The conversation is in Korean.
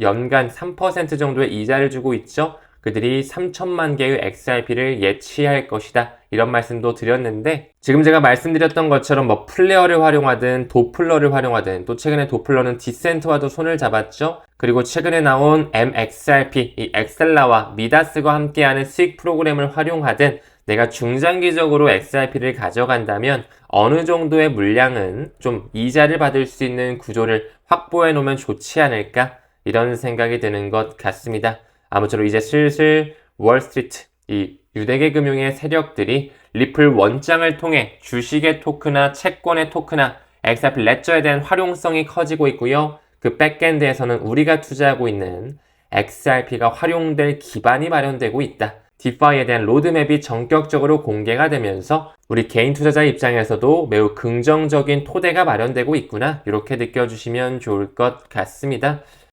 연간 3% 정도의 이자를 주고 있죠. 그들이 3천만 개의 XRP를 예치할 것이다. 이런 말씀도 드렸는데 지금 제가 말씀드렸던 것처럼 뭐 플레어를 활용하든 도플러를 활용하든 또 최근에 도플러는 디센트와도 손을 잡았죠. 그리고 최근에 나온 MXRP 이 엑셀라와 미다스가 함께하는 수익 프로그램을 활용하든 내가 중장기적으로 XRP를 가져간다면 어느 정도의 물량은 좀 이자를 받을 수 있는 구조를 확보해 놓으면 좋지 않을까 이런 생각이 드는 것 같습니다. 아무쪼록 이제 슬슬 월스트리트 이 유대계 금융의 세력들이 리플 원장을 통해 주식의 토크나 채권의 토크나 XRP 레저에 대한 활용성이 커지고 있고요. 그 백엔드에서는 우리가 투자하고 있는 XRP가 활용될 기반이 마련되고 있다. 디파이에 대한 로드맵이 전격적으로 공개가 되면서 우리 개인 투자자 입장에서도 매우 긍정적인 토대가 마련되고 있구나. 이렇게 느껴주시면 좋을 것 같습니다.